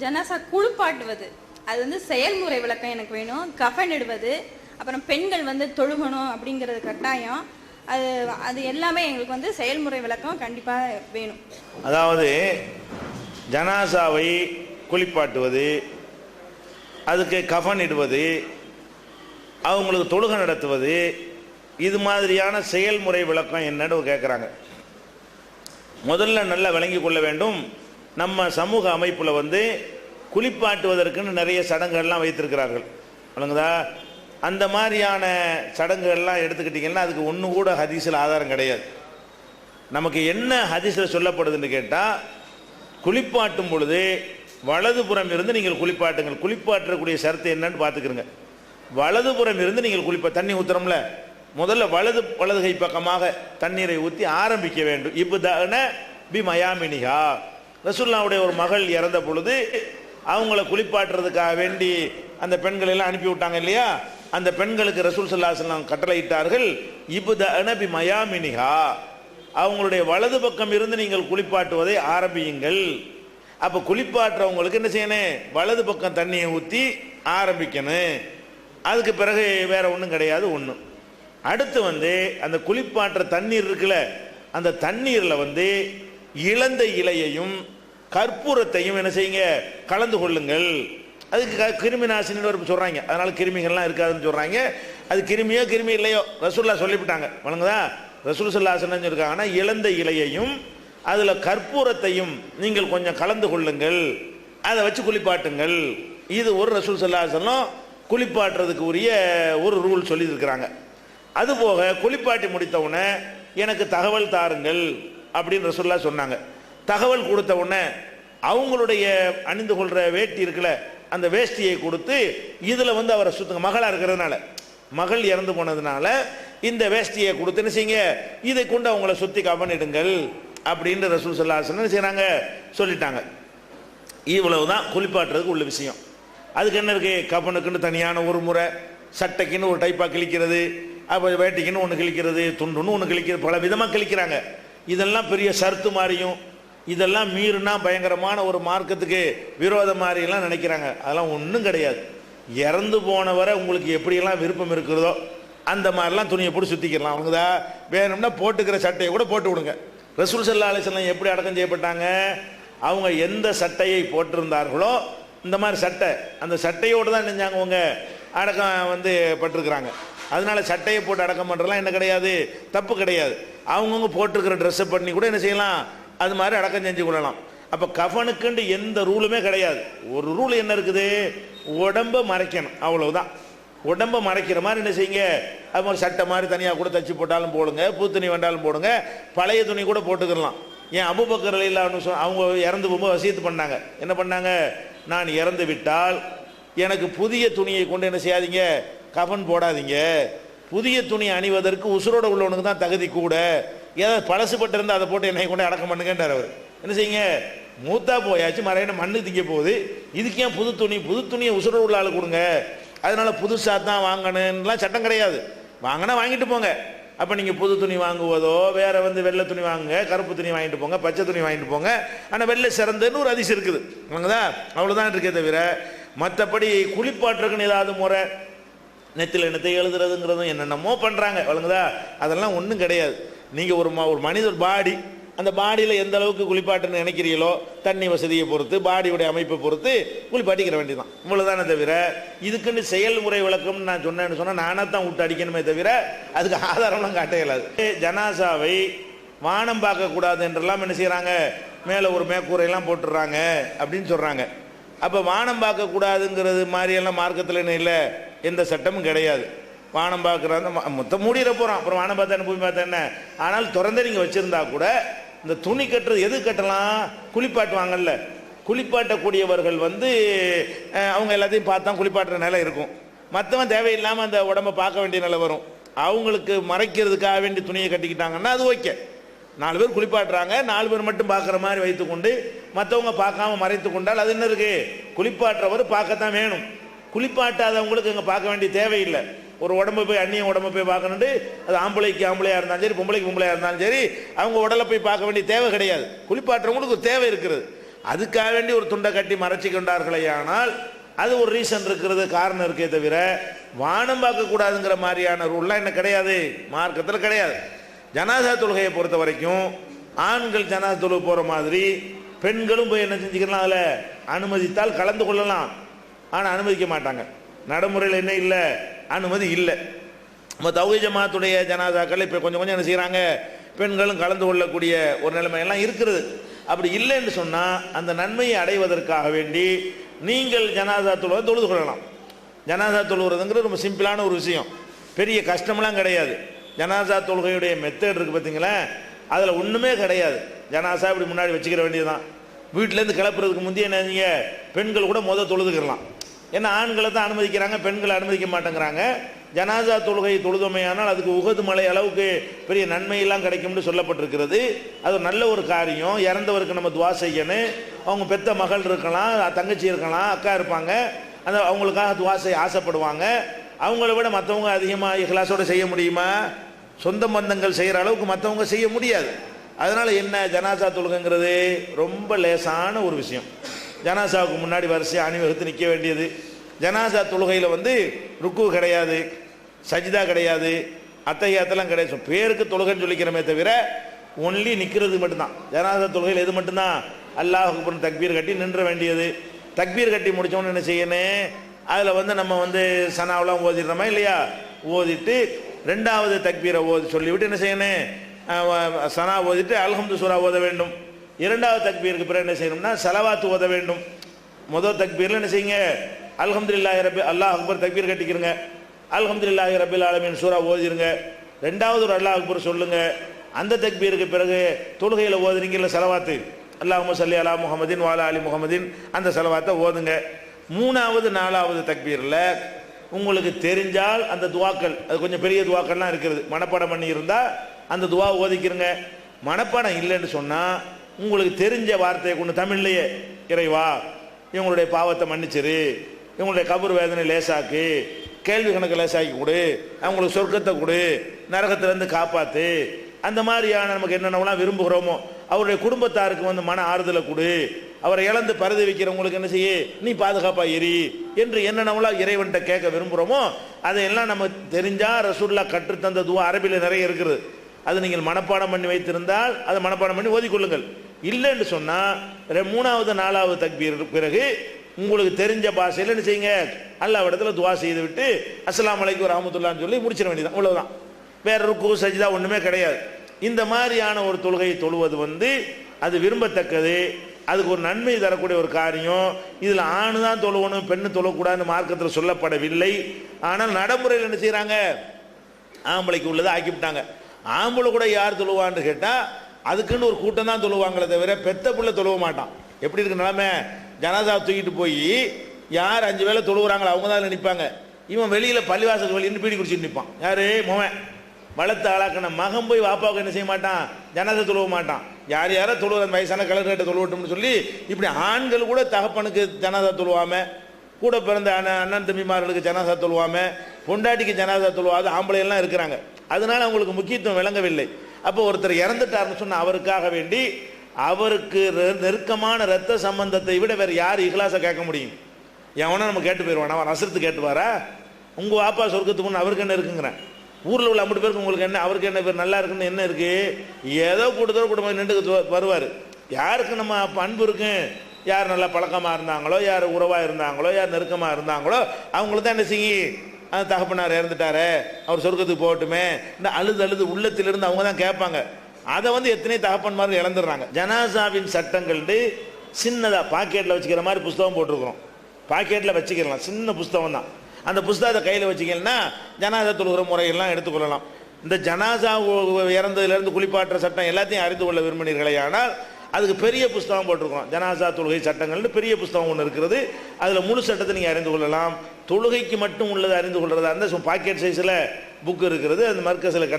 ஜனாசா குளிப்பாட்டுவது. அது வந்து செயல்முறை விளக்கம் எனக்கு வேணும். கஃன் இடுவது. அப்புறம் பெண்கள் வந்து தொழுகணும் அப்படிங்கிறது கட்டாயம். அது அது எல்லாமே எங்களுக்கு வந்து செயல்முறை விளக்கம் கண்டிப்பாக வேணும். அதாவது ஜனாசாவை குளிப்பாட்டுவது அதுக்கு கஃன் இடுவது அவங்களுக்கு தொழுகை நடத்துவது இது மாதிரியான செயல்முறை விளக்கம் என்னன்னு கேட்குறாங்க முதல்ல நல்லா விளங்கி கொள்ள வேண்டும். நம்ம சமூக அமைப்பில் வந்து குளிப்பாட்டுவதற்குன்னு நிறைய சடங்குகள்லாம் வைத்திருக்கிறார்கள். விளங்குதா அந்த மாதிரியான சடங்குகள்லாம் எடுத்துக்கிட்டிங்கன்னா அதுக்கு ஒன்று கூட ஹதீஸில் ஆதாரம் கிடையாது. நமக்கு என்ன ஹதீஸில் சொல்லப்படுதுன்னு கேட்டால் குளிப்பாட்டும் பொழுது வலதுபுறம் இருந்து நீங்கள் குளிப்பாட்டுங்கள். குளிப்பாற்றக்கூடிய சரத்து என்னன்னு பார்த்துக்கிறங்க வலதுபுறம் இருந்து நீங்கள் குளிப்பா தண்ணி ஊற்றுறோம்ல முதல்ல வலது வலது கை பக்கமாக தண்ணீரை ஊற்றி ஆரம்பிக்க வேண்டும். இப்போ பி மயாமினிகா ரசுல்லாவுடைய ஒரு மகள் இறந்த பொழுது அவங்கள குளிப்பாட்டுறதுக்காக வேண்டி அந்த பெண்களை எல்லாம் அனுப்பி விட்டாங்க இல்லையா? அந்த பெண்களுக்கு ரசூல் சல்லாஹ் கட்டளையிட்டார்கள் இப்போ அனபி மயாமினிகா அவங்களுடைய வலது பக்கம் இருந்து நீங்கள் குளிப்பாட்டுவதை ஆரம்பியுங்கள். அப்போ குளிப்பாட்டுறவங்களுக்கு என்ன செய்யணும்? வலது பக்கம் தண்ணியை ஊற்றி ஆரம்பிக்கணும். அதுக்கு பிறகு வேற ஒன்றும் கிடையாது ஒன்று அடுத்து வந்து அந்த குளிப்பாட்டுற தண்ணீர் இருக்குல்ல அந்த தண்ணீரில் வந்து இழந்த இலையையும் கற்பூரத்தையும் என்ன செய்யுங்க? கலந்து கொள்ளுங்கள். அதுக்கு கிருமி நாசினின்னு ஒரு சொல்கிறாங்க அதனால் கிருமிகள்லாம் இருக்காதுன்னு சொல்கிறாங்க அது கிருமியோ கிருமி இல்லையோ ரசூல்லா சொல்லிவிட்டாங்க. வணங்குதா ரசூல் சொல்லாசன் ஆனால் இழந்த இலையையும் அதில் கற்பூரத்தையும் நீங்கள் கொஞ்சம் கலந்து கொள்ளுங்கள். அதை வச்சு குளிப்பாட்டுங்கள். இது ஒரு ரசூல் சொல்லாசனம் குளிப்பாட்டுறதுக்கு உரிய ஒரு ரூல் சொல்லியிருக்கிறாங்க. அதுபோக குளிப்பாட்டி முடித்த எனக்கு தகவல் தாருங்கள். அப்படின்னு ரசூல்லா சொன்னாங்க. தகவல் கொடுத்த உடனே அவங்களுடைய அணிந்து கொள்கிற வேட்டி இருக்குல்ல அந்த வேஷ்டியை கொடுத்து இதில் வந்து அவரை சுத்துங்க. மகளாக இருக்கிறதுனால. மகள் இறந்து போனதுனால இந்த வேஷ்டியை கொடுத்து என்ன செய்யுங்க? இதை கொண்டு அவங்கள சுற்றி கவனிடுங்கள் அப்படின்னு ரசூல் சொல்லாசன் செய்கிறாங்க சொல்லிட்டாங்க. இவ்வளவு தான் குளிப்பாட்டுறதுக்கு உள்ள விஷயம். அதுக்கு என்ன இருக்கு? கப்பனுக்குன்னு தனியான ஒரு முறை சட்டைக்குன்னு ஒரு டைப்பாக கிழிக்கிறது அப்போ வேட்டிக்குன்னு ஒன்று கிழிக்கிறது துண்டுன்னு ஒன்று கிழிக்கிறது பல விதமாக கிழிக்கிறாங்க. இதெல்லாம் பெரிய சர்த்து மாதிரியும் இதெல்லாம் மீறினா பயங்கரமான ஒரு மார்க்கத்துக்கு விரோதம் மாதிரிலாம் நினைக்கிறாங்க. அதெல்லாம் ஒன்றும் கிடையாது. இறந்து போனவரை உங்களுக்கு எப்படியெல்லாம் விருப்பம் இருக்கிறதோ அந்த மாதிரிலாம் துணியை போட்டு சுற்றிக்கலாம் அவங்கதா வேணும்னா போட்டுக்கிற சட்டையை கூட போட்டு விடுங்க. ரசூல் சல்லா அலிஸ்லாம் எப்படி அடக்கம் செய்யப்பட்டாங்க? அவங்க எந்த சட்டையை போட்டிருந்தார்களோ இந்த மாதிரி சட்டை அந்த சட்டையோடு தான் நினைஞ்சாங்க அவங்க. அடக்கம் வந்து பட்டிருக்கிறாங்க அதனால சட்டையை போட்டு அடக்கம் பண்ணுறதுலாம் என்ன கிடையாது? தப்பு கிடையாது. அவங்கவுங்க போட்டிருக்கிற ட்ரெஸ்ஸை பண்ணி கூட என்ன செய்யலாம்? அது மாதிரி அடக்கம் செஞ்சு கொள்ளலாம். அப்போ கஃபனுக்குண்டு எந்த ரூலுமே கிடையாது. ஒரு ரூல் என்ன இருக்குது? உடம்பை மறைக்கணும். அவ்வளவுதான். உடம்பை மறைக்கிற மாதிரி என்ன செய்யுங்க? அது மாதிரி சட்டை மாதிரி தனியாக கூட தச்சு போட்டாலும் போடுங்க. புது துணி வேண்டாலும் போடுங்க. பழைய துணி கூட போட்டுக்கலாம் ஏன் அபுபக்கர் இல்லான்னு சொன்ன அவங்க இறந்து போகும்போது வசியத்து பண்ணாங்க. என்ன பண்ணாங்க? நான் இறந்து விட்டால் எனக்கு புதிய துணியை கொண்டு என்ன செய்யாதீங்க? கஃபன் போடாதீங்க. புதிய துணி அணிவதற்கு உசுரோட உள்ளவனுக்கு தான் தகுதி கூட. ஏதாவது பழசுபட்டு இருந்தால் அதை போட்டு என்னை கொண்டு அடக்கம் பண்ணுங்கன்றார் அவர். என்ன செய்யுங்க? மூத்தா போயாச்சு மறையின மண்ணு திங்க போகுது. இதுக்கு ஏன் புது துணி? புது துணியை உசுரோட உள்ள ஆள் கொடுங்க. அதனால புதுசாக தான் வாங்கணும்லாம் சட்டம் கிடையாது. வாங்கினா வாங்கிட்டு போங்க. அப்போ நீங்கள் புது துணி வாங்குவதோ வேறு வந்து வெள்ளை துணி வாங்குங்க கருப்பு துணி வாங்கிட்டு போங்க பச்சை துணி வாங்கிட்டு போங்க. ஆனால் வெள்ளை சிறந்துன்னு ஒரு அதிசயம் இருக்குது. வாங்குதா அவ்வளோதான் இருக்கே தவிர மற்றபடி குளிப்பாட்டுறதுக்குன்னு ஏதாவது முறை நெத்தில எண்ணத்தை எழுதுறதுங்கிறதும் என்னென்னமோ பண்ணுறாங்க வழங்குதா அதெல்லாம் ஒன்றும் கிடையாது. நீங்கள் ஒரு ஒரு மனிதர் பாடி அந்த பாடியில் எந்த அளவுக்கு குளிப்பாட்டுன்னு நினைக்கிறீங்களோ தண்ணி வசதியை பொறுத்து பாடியுடைய அமைப்பை பொறுத்து குளிப்பாட்டிக்கிற வேண்டியதான் இவ்வளோதானே தவிர இதுக்குன்னு செயல்முறை விளக்கம்னு நான் சொன்னேன்னு சொன்னால் நானாக தான் விட்டு அடிக்கணுமே தவிர அதுக்கு ஆதாரம்லாம் காட்ட இயலாது ஜனாசாவை வானம் பார்க்கக்கூடாது என்றெல்லாம் என்ன செய்கிறாங்க மேலே ஒரு மேற்கூரையெல்லாம் போட்டுடுறாங்க அப்படின்னு சொல்கிறாங்க அப்போ வானம் பார்க்கக்கூடாதுங்கிறது மாதிரியெல்லாம் மார்க்கத்தில் என்ன இல்லை? எந்த சட்டமும் கிடையாது. வானம் பார்க்குறாங்க மொத்தம் மூடிட போகிறோம் அப்புறம் வானம் பார்த்தா பூமி பார்த்தா என்ன? ஆனால் திறந்தே நீங்கள் வச்சுருந்தா கூட இந்த துணி கட்டுறது எது கட்டலாம்? குளிப்பாட்டுவாங்கல்ல குளிப்பாட்டக்கூடியவர்கள் வந்து அவங்க எல்லாத்தையும் பார்த்தா குளிப்பாட்டுற நிலை இருக்கும். மற்றவன் தேவையில்லாமல் அந்த உடம்ப பார்க்க வேண்டிய நிலை வரும். அவங்களுக்கு மறைக்கிறதுக்காக வேண்டி துணியை கட்டிக்கிட்டாங்கன்னா அது ஓகே. நாலு பேர் குளிப்பாட்டுறாங்க நாலு பேர் மட்டும் பார்க்குற மாதிரி வைத்துக்கொண்டு மற்றவங்க பார்க்காம மறைத்து கொண்டால் அது என்ன இருக்கு? குளிப்பாட்டுறவர் பார்க்கத்தான் வேணும். குளிப்பாட்டாதவங்களுக்கு இங்கே பார்க்க வேண்டிய தேவையில்லை. ஒரு உடம்பு போய் அந்நிய உடம்பு போய் பார்க்கணுட்டு அது ஆம்பளைக்கு ஆம்பளையாக இருந்தாலும் சரி பொம்பளைக்கு பொம்பளையாக இருந்தாலும் சரி அவங்க உடலை போய் பார்க்க வேண்டிய தேவை கிடையாது. குளிப்பாட்டுறவங்களுக்கு ஒரு தேவை இருக்கிறது அதுக்காக வேண்டி ஒரு துண்டை கட்டி மறைச்சி கொண்டார்களே ஆனால் அது ஒரு ரீசன் இருக்கிறது காரணம் இருக்கே தவிர வானம் பார்க்கக்கூடாதுங்கிற மாதிரியான ரூல்லாம் என்ன கிடையாது. மார்க்கத்தில் கிடையாது. ஜனாதா தொழுகையை பொறுத்த வரைக்கும் ஆண்கள் ஜனாதா தொழுகை போகிற மாதிரி பெண்களும் போய் என்ன செஞ்சுக்கலாம் அதில் அனுமதித்தால் கலந்து கொள்ளலாம். ஆனால் அனுமதிக்க மாட்டாங்க. நடைமுறையில் என்ன இல்லை? அனுமதி இல்லை. நம்ம தௌகை ஜமாத்துடைய ஜனாதாக்கள் இப்போ கொஞ்சம் கொஞ்சம் என்ன செய்கிறாங்க பெண்களும் கலந்து கொள்ளக்கூடிய ஒரு நிலைமையெல்லாம் இருக்கிறது அப்படி இல்லைன்னு சொன்னால் அந்த நன்மையை அடைவதற்காக வேண்டி நீங்கள் ஜனாதா தொழுவதை தொழுது கொள்ளலாம். ஜனாதா தொழுகிறதுங்கிறது ரொம்ப சிம்பிளான ஒரு விஷயம். பெரிய கஷ்டமெல்லாம் கிடையாது. ஜனாசா தொழுகையுடைய மெத்தட் இருக்குது பார்த்தீங்களா அதில் ஒன்றுமே கிடையாது. ஜனாசா இப்படி முன்னாடி வச்சுக்கிற வேண்டியதுதான். வீட்டிலேருந்து கிளப்புறதுக்கு முந்தைய என்ன பெண்கள் கூட மொதல் தொழுதுக்கிறலாம் ஏன்னா ஆண்களை தான் அனுமதிக்கிறாங்க பெண்களை அனுமதிக்க மாட்டேங்கிறாங்க. ஜனாசா தொழுகை தொழுதுமையானால் அதுக்கு உகது மலை அளவுக்கு பெரிய நன்மையெல்லாம் கிடைக்கும்னு சொல்லப்பட்டிருக்கிறது. அது ஒரு நல்ல ஒரு காரியம். இறந்தவருக்கு நம்ம துவா செய்யணும். அவங்க பெத்த மகள் இருக்கலாம் தங்கச்சி இருக்கலாம் அக்கா இருப்பாங்க. அந்த அவங்களுக்காக துவா செய்ய ஆசைப்படுவாங்க. அவங்கள விட மற்றவங்க அதிகமாக இஹ்லாஸோட செய்ய முடியுமா? சொந்த பந்தங்கள் செய்கிற அளவுக்கு மற்றவங்க செய்ய முடியாது. அதனால் என்ன ஜனாசா தொழுகைங்கிறது ரொம்ப லேசான ஒரு விஷயம். ஜனாசாவுக்கு முன்னாடி வரிசை அணிவகுத்து நிற்க வேண்டியது. ஜனாசா தொழுகையில் வந்து ருக்கு கிடையாது சஜிதா கிடையாது அத்தகையத்தெல்லாம் கிடையாது. பேருக்கு தொழுகைன்னு சொல்லிக்கிறோமே தவிர ஒன்லி நிற்கிறது மட்டும்தான். ஜனாசா தொழுகையில் எது மட்டும்தான்? அல்லாஹ் அக்பர்னு தக்பீர் கட்டி நின்ற வேண்டியது. தக்பீர் கட்டி முடித்தோன்னு என்ன செய்யணும் அதில் வந்து நம்ம வந்து சனாவெலாம் ஓதிடுறோமா இல்லையா? ஓதிட்டு ரெண்டாவது தக்பீரை ஓதி சொல்லிவிட்டு என்ன செய்யணும் சனா ஓதிட்டு அல்ஹம்து சூரா ஓத வேண்டும். இரண்டாவது தக்பீருக்கு பிறகு என்ன செய்யணும்னா செலவாத்து ஓத வேண்டும். முதல் தக்பீரில் என்ன செய்யுங்க? அல்ஹம்துலில்லாஹி ரபி அல்லாஹ் அக்பர் தக்பீர் கட்டிக்கிறங்க அல்ஹம்துலில்லாஹி ரபில் ஆலமின் சூறா ஓதிருங்க. ரெண்டாவது ஒரு அல்லாஹ் அக்பர் சொல்லுங்கள் அந்த தக்பீருக்கு பிறகு தொழுகையில் ஓதுறீங்கல்ல செலவாத்து? அல்லாஹ் சல்லி அலா முகமதின் வாலா அலி முகமதின் அந்த செலவாத்தை ஓதுங்க. மூணாவது நாலாவது தக்பீரில் உங்களுக்கு தெரிஞ்சால் அந்த துவாக்கள் அது கொஞ்சம் பெரிய துவாக்கள்லாம் இருக்கிறது மனப்பாடம் பண்ணி இருந்தால் அந்த துவா ஓதிக்கிறங்க மனப்பாடம் இல்லைன்னு சொன்னால் உங்களுக்கு தெரிஞ்ச வார்த்தையை கொண்டு தமிழ்லையே இறைவா இவங்களுடைய பாவத்தை மன்னிச்சிரு. இவங்களுடைய கபர் வேதனை லேசாக்கு. கேள்வி கணக்கு லேசாக்கி கொடு. அவங்களுக்கு சொர்க்கத்தை கொடு. நரகத்திலேருந்து காப்பாற்று அந்த மாதிரியான நமக்கு என்னென்னலாம் விரும்புகிறோமோ அவருடைய குடும்பத்தாருக்கு வந்து மன ஆறுதலை கொடு. அவரை இழந்து பரிதி வைக்கிறவங்களுக்கு என்ன செய்ய? நீ பாதுகாப்பாக எரி என்று என்னென்னலாம் இறைவன்கிட்ட கேட்க விரும்புகிறோமோ அதையெல்லாம் நம்ம தெரிஞ்சால் ரசூல்லா கற்றுத்தந்த துவா அரபியில் நிறைய இருக்குது. அது நீங்கள் மனப்பாடம் பண்ணி வைத்திருந்தால் அதை மனப்பாடம் பண்ணி ஓதிக்கொள்ளுங்கள். இல்லைன்னு சொன்னால் மூணாவது நாலாவது தக்பீர் பிறகு உங்களுக்கு தெரிஞ்ச பாஷையில் என்ன செய்யுங்க? அல்லா இடத்துல துவா செய்து விட்டு அஸ்லாம் அலைக்கும் ராமத்துல்லான்னு சொல்லி முடிச்சிட வேண்டியதான் அவ்வளோதான் வேற ருக்கு சஜிதா ஒன்றுமே கிடையாது. இந்த மாதிரியான ஒரு தொழுகையை தொழுவது வந்து அது விரும்பத்தக்கது. அதுக்கு ஒரு நன்மை தரக்கூடிய ஒரு காரியம். இதில் ஆணு தான் தொழுவணும் பெண்ணு தொழக்கூடாதுன்னு மார்க்கத்தில் சொல்லப்படவில்லை. ஆனால் நடைமுறையில் என்ன செய்கிறாங்க ஆம்பளைக்கு உள்ளதை ஆக்கிவிட்டாங்க. ஆம்பளை கூட யார் தொழுவான்னு கேட்டால் அதுக்குன்னு ஒரு கூட்டம் தான் தொழுவாங்களே தவிர பெத்த புள்ள தொழுவ மாட்டான். எப்படி இருக்கு நிலமை? ஜனாதா தூக்கிட்டு போய் யார் அஞ்சு வேளை தொழுவுறாங்களோ அவங்க தான் நிற்பாங்க இவன் வெளியில் பள்ளிவாசல் வெளியின்னு பீடி குடிச்சிட்டு நிற்பான் யாரு? மோவன். வளர்த்த ஆளாக்கின மகன் போய் வாப்பாவுக்கு என்ன செய்ய மாட்டான்? ஜனாதா தொழுவ மாட்டான். யார் யாரோ தொழுவ அந்த வயசான கலர்கிட்ட தொழுவட்டும்னு சொல்லி இப்படி ஆண்கள் கூட தகப்பனுக்கு ஜனாதா தொழுவாம கூட பிறந்த அண்ணன் அண்ணன் தம்பிமார்களுக்கு ஜனாதா தொழுவாம பொண்டாட்டிக்கு ஜனாதா தொழுவாது ஆம்பளை எல்லாம் இருக்கிறாங்க. அதனால அவங்களுக்கு முக்கியத்துவம் விளங்கவில்லை. அப்போ ஒருத்தர் இறந்துட்டாருன்னு சொன்ன அவருக்காக வேண்டி அவருக்கு நெருக்கமான ரத்த சம்பந்தத்தை விட வேற யார் இஹ்லாஸை கேட்க முடியும்? எவனா நம்ம கேட்டு போயிடுவான் அவன் அசரத்து கேட்டுவாரா? உங்க வாப்பா சொர்க்கத்துக்கு அவருக்கு என்ன இருக்குங்கிறேன் ஊர்ல உள்ள ஐம்பது பேருக்கு உங்களுக்கு என்ன அவருக்கு என்ன பேர் நல்லா இருக்குன்னு என்ன இருக்கு? ஏதோ கூட்டத்தோட குடும்பம் நின்று வருவார். யாருக்கு நம்ம அன்பு இருக்கு? யார் நல்லா பழக்கமா இருந்தாங்களோ யார் உறவா இருந்தாங்களோ யார் நெருக்கமா இருந்தாங்களோ அவங்களுக்கு தான் என்ன செய்யும்? அந்த தகப்பனார் இறந்துட்டாரே அவர் சொர்க்கத்துக்கு போகட்டுமே. இந்த அழுது அழுது உள்ளத்திலிருந்து அவங்க தான் கேட்பாங்க. அதை வந்து எத்தனை தகப்பன்மார்கள் இழந்துடுறாங்க. ஜனாசாவின் சட்டங்கள் சின்னதாக பாக்கெட்டில் வச்சுக்கிற மாதிரி புஸ்தகம் போட்டிருக்கிறோம். பாக்கெட்டில் வச்சுக்கலாம் சின்ன புஸ்தகம் தான். அந்த புஸ்தகத்தை கையில் வச்சுக்கலன்னா ஜனாசா தொழுகிற முறையெல்லாம் எடுத்துக்கொள்ளலாம். இந்த ஜனாசா இறந்ததுலேருந்து குளிப்பாட்டுற சட்டம் எல்லாத்தையும் அறிந்து கொள்ள விரும்பினீர்களே ஆனால் அதுக்கு பெரிய புஸ்தகம் போட்டிருக்கோம் ஜனாசா தொழுகை சட்டங்கள்னு பெரிய புஸ்தகம் ஒன்று இருக்கிறது. அதில் முழு சட்டத்தை நீங்கள் அறிந்து கொள்ளலாம். தொழுகைக்கு மட்டும் உள்ளது அறிந்து கொள்றதா. இருந்தால் பாக்கெட் சைஸில் புக் இருக்கிறது. அந்த மர்க்கஸில் கிடைக்கும்.